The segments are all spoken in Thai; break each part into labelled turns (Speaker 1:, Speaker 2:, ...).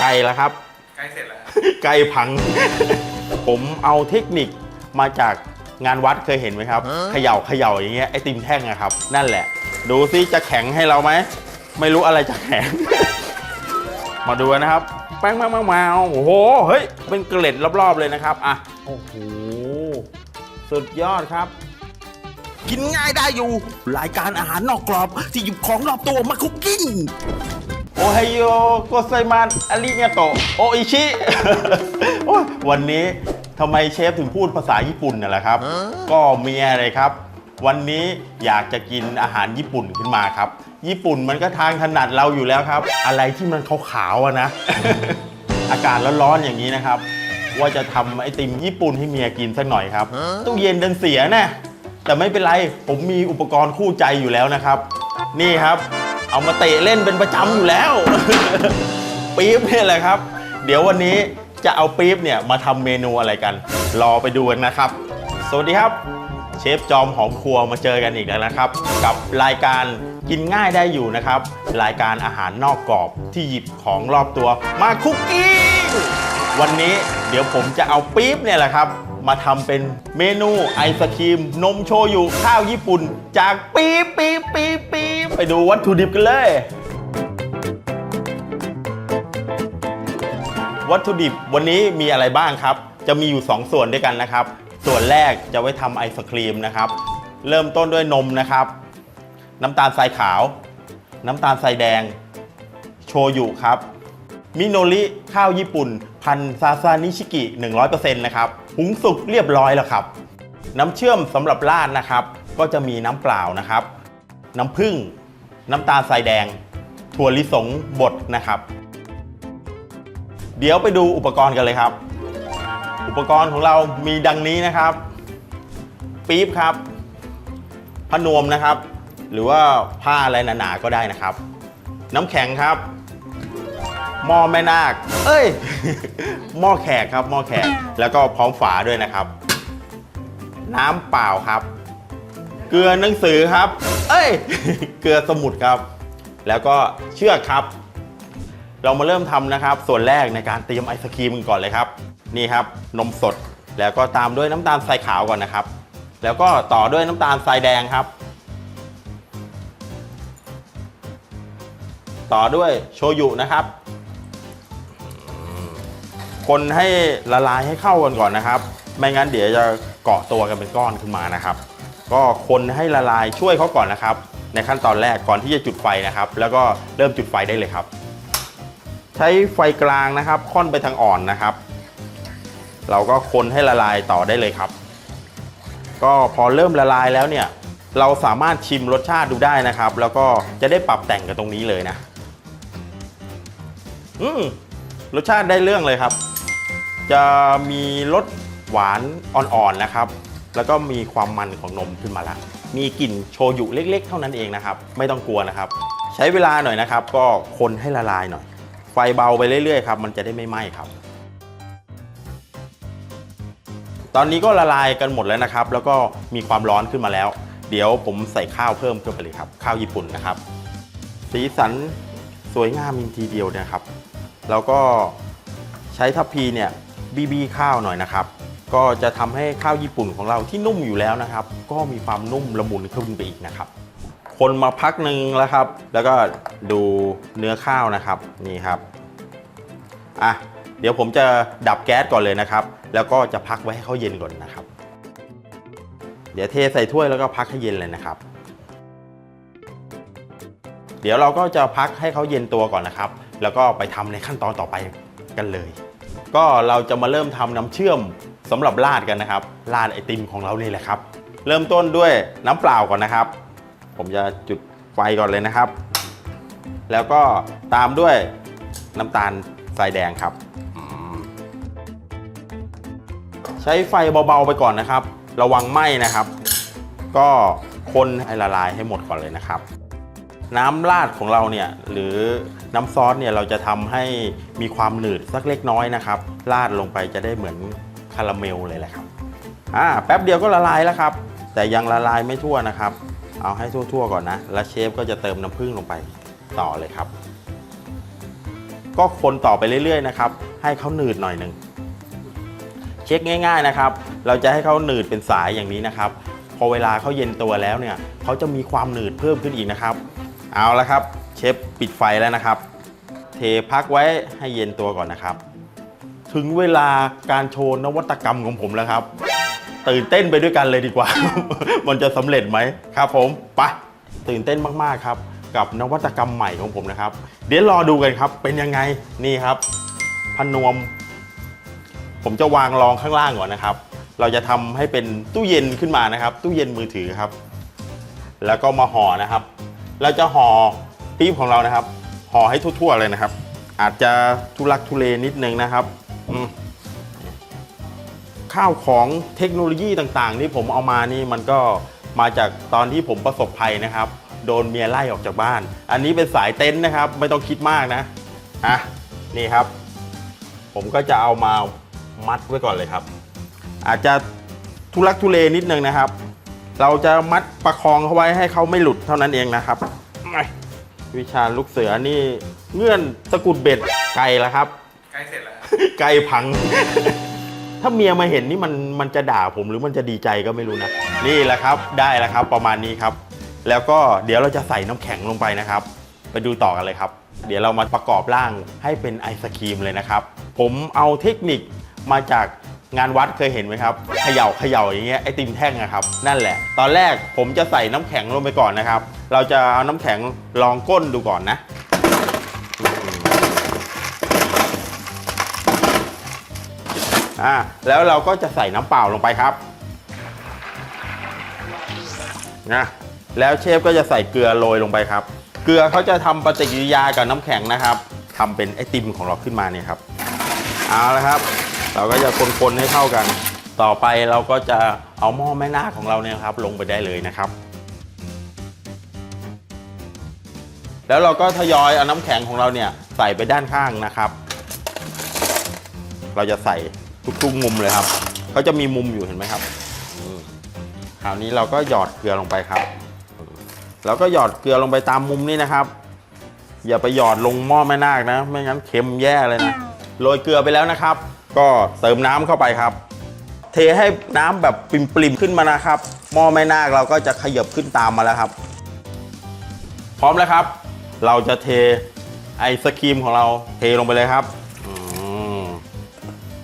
Speaker 1: ไก่แล้วครับ
Speaker 2: ใกล้เสร็จแล้วครับ
Speaker 1: ไก่พัง ผมเอาเทคนิคมาจากงานวัดเคยเห็นไหมครับเขย่าเขย่าอย่างเงี้ยไอติมแท่งอะครับ นั่นแหละ ดูซิจะแข็งให้เราไหม ไม่รู้อะไรจะแข็ง มาดูกันนะครับ แป้งแป้งแป้งแมวโอ้โห เฮ้ย เป็นเกล็ดรอบๆเลยนะครับ อะ โอ้โห สุดยอดครับ
Speaker 3: กินง่ายได้อยู่ รายการอาหารนอกกรอบที่หยิบของรอบตัวมาคุกกิ้ง
Speaker 1: โอ ไฮโอโกไซมันอาริเนโตโออิชิโอ้ยวันนี้ทำไมเชฟถึงพูดภาษาญี่ปุ่นน่ะล่ะครับ ก็เมียเลยครับ วันนี้อยากจะกินอาหารญี่ปุ่นขึ้นมาครับ ญี่ปุ่นมันก็ทางถนัดเราอยู่แล้วครับ อะไรที่มันขาวๆอะนะ อากาศร้อนๆอย่างนี้นะครับ ว่าจะทำไอติมญี่ปุ่นให้เมียกินสักหน่อยครับตู้เย็นดันเสียนะแต่ไม่เป็นไร ผมมีอุปกรณ์คู่ใจอยู่แล้วนะครับ นี่ครับ เอามาเตะเล่นเป็นประจำอยู่แล้ว ปี๊บเนี่ยแหละครับ เดี๋ยววันนี้จะเอาปี๊บเนี่ยมาทำเมนูอะไรกัน รอไปดูกันนะครับ สวัสดีครับ เชฟจอมหอมครัวมาเจอกันอีกแล้วนะครับ กับรายการกินง่ายได้อยู่นะครับ รายการอาหารนอกกรอบที่หยิบของรอบตัวมาคุกกิ้งวันนี้เดี๋ยวผมจะเอาปี๊บเนี่ยแหละครับ มาทำเป็นเมนูไอศครีม นมโชยุข้าวญี่ปุ่น จากปี๊บปี๊บปี๊บปี๊บ ไปดูวัตถุดิบกันเลย วัตถุดิบวันนี้มีอะไรบ้างครับ จะมีอยู่ 2 ส่วนด้วยกันนะครับ ส่วนแรกจะไว้ทำไอศครีมนะครับ เริ่มต้นด้วยนมนะครับ น้ำตาลทรายขาว น้ำตาลทรายแดง โชยุครับ มิโนริข้าวญี่ปุ่น พันซาซานิชิกิ 100%นะครับ หุงสุกเรียบร้อยแล้วครับ น้ำเชื่อมสำหรับราดนะครับ ก็จะมีน้ำเปล่านะครับ น้ำผึ้ง น้ำตาลทรายแดง ถั่วลิสงบดนะครับ เดี๋ยวไปดูอุปกรณ์กันเลยครับ อุปกรณ์ของเรามีดังนี้นะครับ ปี๊บครับผ้านวมนะครับ หรือว่าผ้าอะไรหนาๆก็ได้นะครับ น้ำแข็งครับหม้อแม่นาค เอ้ย หม้อแขกครับ หม้อแขก แล้วก็พร้อมฝาด้วยนะครับ น้ำเปล่าครับ เกลือหนังสือครับ เอ้ย เกลือสมุดครับ แล้วก็เชือกครับ เรามาเริ่มทำนะครับ ส่วนแรกในการเตรียมไอศครีมกันก่อนเลยครับ นี่ครับนมสด แล้วก็ตามด้วยน้ำตาลทรายขาวก่อนนะครับ แล้วก็ต่อด้วยน้ำตาลทรายแดงครับ ต่อด้วยโชยุนะครับคนให้ละลายให้เข้ากันก่อนนะครับ ไม่งั้นเดี๋ยวจะเกาะตัวกันเป็นก้อนขึ้นมานะครับ ก็คนให้ละลายช่วยเขาก่อนนะครับ ในขั้นตอนแรกก่อนที่จะจุดไฟนะครับ แล้วก็เริ่มจุดไฟได้เลยครับ ใช้ไฟกลางนะครับ ค่อนไปทางอ่อนนะครับ เราก็คนให้ละลายต่อได้เลยครับ ก็พอเริ่มละลายแล้วเนี่ยเราสามารถชิมรสชาติดูได้นะครับ แล้วก็จะได้ปรับแต่งกันตรงนี้เลยนะอืมรสชาติได้เรื่องเลยครับ จะมีรสหวานอ่อนๆนะครับ แล้วก็มีความมันของนมขึ้นมาแล้วมีกลิ่นโชยุเล็ก ๆ เท่านั้นเองนะครับ ไม่ต้องกลัวนะครับ ใช้เวลาหน่อยนะครับ ก็คนให้ละลายหน่อย ไฟเบาไปเรื่อยๆครับมันจะได้ไม่ไหม้ครับ ตอนนี้ก็ละลายกันหมดแล้วนะครับ แล้วก็มีความร้อนขึ้นมาแล้ว เดี๋ยวผมใส่ข้าวเพิ่มเข้าไปเลยครับ ข้าวญี่ปุ่นนะครับ สีสันสวยงามมีทีเดียวนะครับ แล้วก็ใช้ทัพพีเนี่ยบีบีข้าวหน่อยนะครับ ก็จะทำให้ข้าวญี่ปุ่นของเราที่นุ่มอยู่แล้วนะครับ ก็มีความนุ่มละมุนขึ้นไปอีกนะครับ คนมาพักหนึ่งแล้วครับ แล้วก็ดูเนื้อข้าวนะครับนี่ครับอะเดี๋ยวผมจะดับแก๊สก่อนเลยนะครับ แล้วก็จะพักไว้ให้เขาเย็นก่อนนะครับ เดี๋ยวเทใส่ถ้วยแล้วก็พักให้เย็นเลยนะครับ เดี๋ยวเราก็จะพักให้เขาเย็นตัวก่อนนะครับ แล้วก็ไปทำในขั้นตอนต่อไปกันเลย ก็เราจะมาเริ่มทำน้ำเชื่อมำหรับราดกันนะครับราดไอติมของเรานี่แหละครับ เริ่มต้นด้วยน้ำเปล่าก่อนนะครับ ผมจะจุดไฟก่อนเลยนะครับ แล้วก็ตามด้วยน้ำตาลทรายแดงครับ ใช้ไฟเบาๆไปก่อนนะครับ ระวังไหม้นะครับ ก็คนให้ละลายให้หมดก่อนเลยนะครับ น้ำราดของเราเนี่ยหรือน้ำซอสเนี่ยเราจะทำให้มีความหนืดสักเล็กน้อยนะครับราดลงไปจะได้เหมือน คาราเมลเลยแหละครับอ่าแป๊บเดียวก็ละลายแล้วครับ แต่ยังละลายไม่ทั่วนะครับ เอาให้ทั่วๆก่อนนะ แล้วเชฟก็จะเติมน้ำผึ้งลงไปต่อเลยครับ ก็คนต่อไปเรื่อยๆนะครับ ให้เขาหนืดหน่อยหนึ่งเช็คง่าย ๆนะครับ เราจะให้เขาหนืดเป็นสายอย่างนี้นะครับ พอเวลาเขาเย็นตัวแล้วเนี่ยเขาจะมีความหนืดเพิ่มขึ้นอีกนะครับ เอาละครับ เชฟปิดไฟแล้วนะครับ เทพักไว้ให้เย็นตัวก่อนนะครับ ถึงเวลาการโชว์นวัตกรรมของผมแล้วครับ ตื่นเต้นไปด้วยกันเลยดีกว่า มันจะสำเร็จไหมครับผมไปตื่นเต้นมากๆครับ กับนวัตกรรมใหม่ของผมนะครับ เดี๋ยวรอดูกันครับ เป็นยังไงนี่ครับ พนวม ผมจะวางรองข้างล่างก่อนนะครับ เราจะทำให้เป็นตู้เย็นขึ้นมานะครับ ตู้เย็นมือถือครับ แล้วก็มาห่อนะครับ เราจะห่อปี๊บของเรานะครับห่อให้ทั่วๆเลยนะครับ อาจจะทุลักทุเลนิดนึงนะครับ ข้าวของเทคโนโลยีต่างๆที่ผมเอามานี่มันก็มาจากตอนที่ผมประสบภัยนะครับ โดนเมียไล่ออกจากบ้าน อันนี้เป็นสายเต็นท์นะครับ ไม่ต้องคิดมากนะอะนี่ครับ ผมก็จะเอามามัดไว้ก่อนเลยครับ อาจจะทุลักทุเลนิดนึงนะครับ เราจะมัดประคองเขาไว้ให้เขาไม่หลุดเท่านั้นเองนะครับวิชาลูกเสือนี่เงื่อนตะกุดเบ็ดไกลแล้วครับ ไกลพัง ถ้าเมียมาเห็นนี่มันมันจะด่าผมหรือมันจะดีใจก็ไม่รู้นะ นี่แหละครับได้แล้วครับประมาณนี้ครับ แล้วก็เดี๋ยวเราจะใส่น้ำแข็งลงไปนะครับ ไปดูต่อกันเลยครับ เดี๋ยวเรามาประกอบร่างให้เป็นไอศครีมเลยนะครับ ผมเอาเทคนิคมาจากงานวัดเคยเห็นไหมครับเขย่าเขย่าอย่างเงี้ยไอติมแท่งนะครับ นั่นแหละ ตอนแรกผมจะใส่น้ำแข็งลงไปก่อนนะครับ เราจะเอาน้ำแข็งลองก้นดูก่อนนะ อ่าแล้วเราก็จะใส่น้ำเปล่าลงไปครับนะแล้วเชฟก็จะใส่เกลือโรยลงไปครับ เกลือเขาจะทำปฏิกิริยากับน้ำแข็งนะครับทำเป็นไอติมของเราขึ้นมาเนี่ยครับเอาละครับ เราก็จะคนๆให้เข้ากัน ต่อไปเราก็จะเอาหม้อแม่นาคของเราเนี่ยครับ ลงไปได้เลยนะครับ แล้วเราก็ทยอยเอาน้ำแข็งของเราเนี่ยใส่ไปด้านข้างนะครับ เราจะใส่ ทุกๆมุมเลยครับเขาจะมีมุมอยู่เห็นไหมครับคราวนี้เราก็หยอดเกลือลงไปครับแล้วก็หยอดเกลือลงไปตามมุมนี้นะครับ อย่าไปหยอดลงหม้อแม่นาคนะ ไม่งั้นเค็มแย่เลยนะโรยเกลือไปแล้วนะครับ ก็เติมน้ำเข้าไปครับ เทให้น้ำแบบปริมๆขึ้นมานะครับหม้อแม่นาคเราก็จะขยับขึ้นตามมาแล้วครับ พร้อมแล้วครับ เราจะเทไอศครีมของเราเทลงไปเลยครับ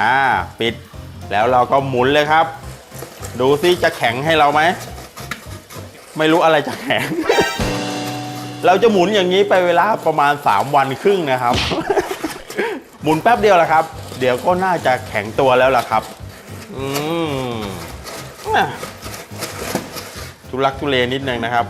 Speaker 1: อ่า ปิด แล้วเราก็หมุนเลยครับ ดูซิจะแข็งให้เราไหม ไม่รู้อะไรจะแข็ง เราจะหมุนอย่างนี้ไปเวลาประมาณ 3 วันครึ่งนะครับ หมุนแป๊บเดียวแหละครับ เดี๋ยวก็น่าจะแข็งตัวแล้วล่ะครับ อืมอะทุลักทุเลนิดนึงนะครับ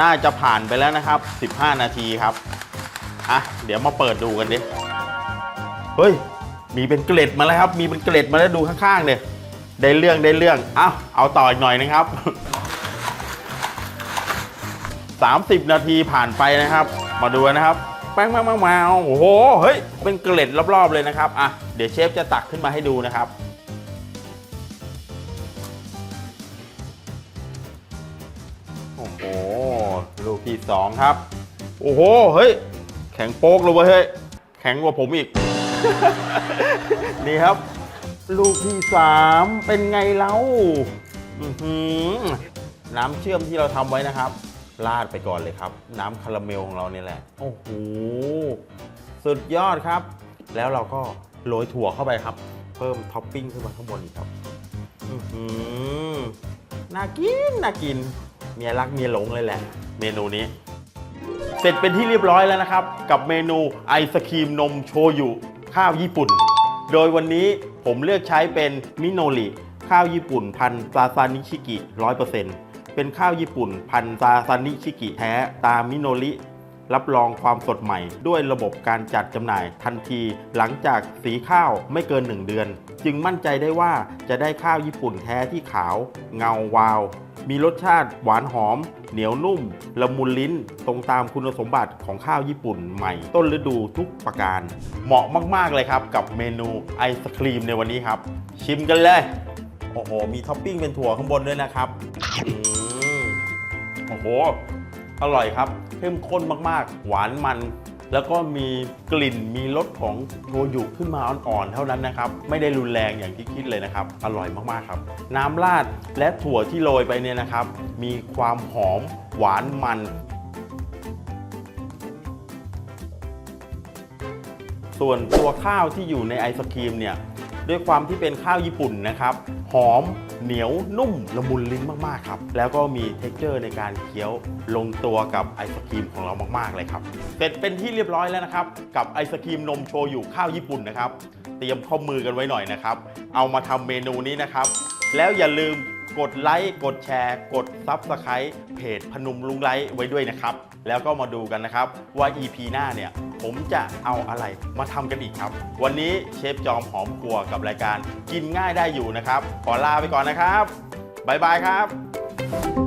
Speaker 1: น่าจะผ่านไปแล้วนะครับ 15 นาทีครับ อะ เดี๋ยวมาเปิดดูกันดิ เฮ้ย มีเป็นเกล็ดมาแล้วครับ มีเป็นเกล็ดมาแล้วดูข้างๆเนี่ยได้เรื่องได้เรื่องเอาเอาต่ออีกหน่อยนะครับ 30 นาทีผ่านไปนะครับ มาดูนะครับ แป้งแป้งแป้งแมวโอ้โหเฮ้ยเป็นเกล็ดรอบๆเลยนะครับอะเดี๋ยวเชฟจะตักขึ้นมาให้ดูนะครับโอ้โหลูกที่สองครับ โอ้โหเฮ้ย แข็งโป๊กเลยเว้ยเฮ้ยแข็งกว่าผมอีก นี่ครับ ลูกที่สามเป็นไงเล่าอื้อหือน้ำเชื่อมที่เราทำไว้นะครับ ราดไปก่อนเลยครับ น้ำคาราเมลของเราเนี่ยแหละ โอ้โห สุดยอดครับ แล้วเราก็โรยถั่วเข้าไปครับ เพิ่มท็อปปิ้งขึ้นมาข้างบนอีกครับ อื้อหือน่ากิน น่ากิน เมียรักเมียหลงเลยแหละ เมนูนี้ เสร็จเป็นที่เรียบร้อยแล้วนะครับ กับเมนูไอศครีมนมโชยุ ข้าวญี่ปุ่น โดยวันนี้ผมเลือกใช้เป็นมิโนริข้าวญี่ปุ่นพันซาซานิชิกิ 100%เป็นข้าวญี่ปุ่นพันซาซานิชิกิแท้ตามมิโนริรับรองความสดใหม่ ด้วยระบบการจัดจำหน่ายทันที หลังจากสีข้าวไม่เกิน 1 เดือน จึงมั่นใจได้ว่าจะได้ข้าวญี่ปุ่นแท้ที่ขาว เงาวาว มีรสชาติหวานหอม เหนียวนุ่ม ละมุนลิ้น ตรงตามคุณสมบัติของข้าวญี่ปุ่นใหม่ ต้นฤดูทุกประการ เหมาะมาก ๆ เลยครับ กับเมนูไอศครีมในวันนี้ครับ ชิมกันเลย โอ้โห มีท็อปปิ้งเป็นถั่วข้างบนด้วยนะครับอืมโอ้โห อร่อยครับ เข้มข้นมาก ๆ หวานมัน แล้วก็มีกลิ่นมีรสของโชยุขึ้นมาอ่อนๆ เท่านั้นนะครับ ไม่ได้รุนแรงอย่างที่คิดเลยนะครับ อร่อยมากๆครับ น้ำราดและถั่วที่โรยไปเนี่ยนะครับ มีความหอมหวานมัน ส่วนตัวข้าวที่อยู่ในไอศครีมเนี่ย ด้วยความที่เป็นข้าวญี่ปุ่นนะครับ หอมเหนียวนุ่มละมุนลิ้นมากๆครับ แล้วก็มีเท็กเจอร์ในการเคี้ยวลงตัวกับไอศครีมของเรามากๆเลยครับ เสร็จเป็นที่เรียบร้อยแล้วนะครับ กับไอศครีมนมโชยุข้าวญี่ปุ่นนะครับ เตรียมข้อมือกันไว้หน่อยนะครับ เอามาทำเมนูนี้นะครับ แล้วอย่าลืม กดไลค์กดแชร์ กดซับสไคร b ์เพจพนุมลุงไลค์ไว้ด้วยนะครับ แล้วก็มาดูกันนะครับว่า EP หน้าเนี่ย ผมจะเอาอะไรมาทำกันอีกครับ วันนี้เชฟจอมหอมครัวกับรายการกินง่ายได้อยู่นะครับ ขอลาไปก่อนนะครับบ๊ายบายครับ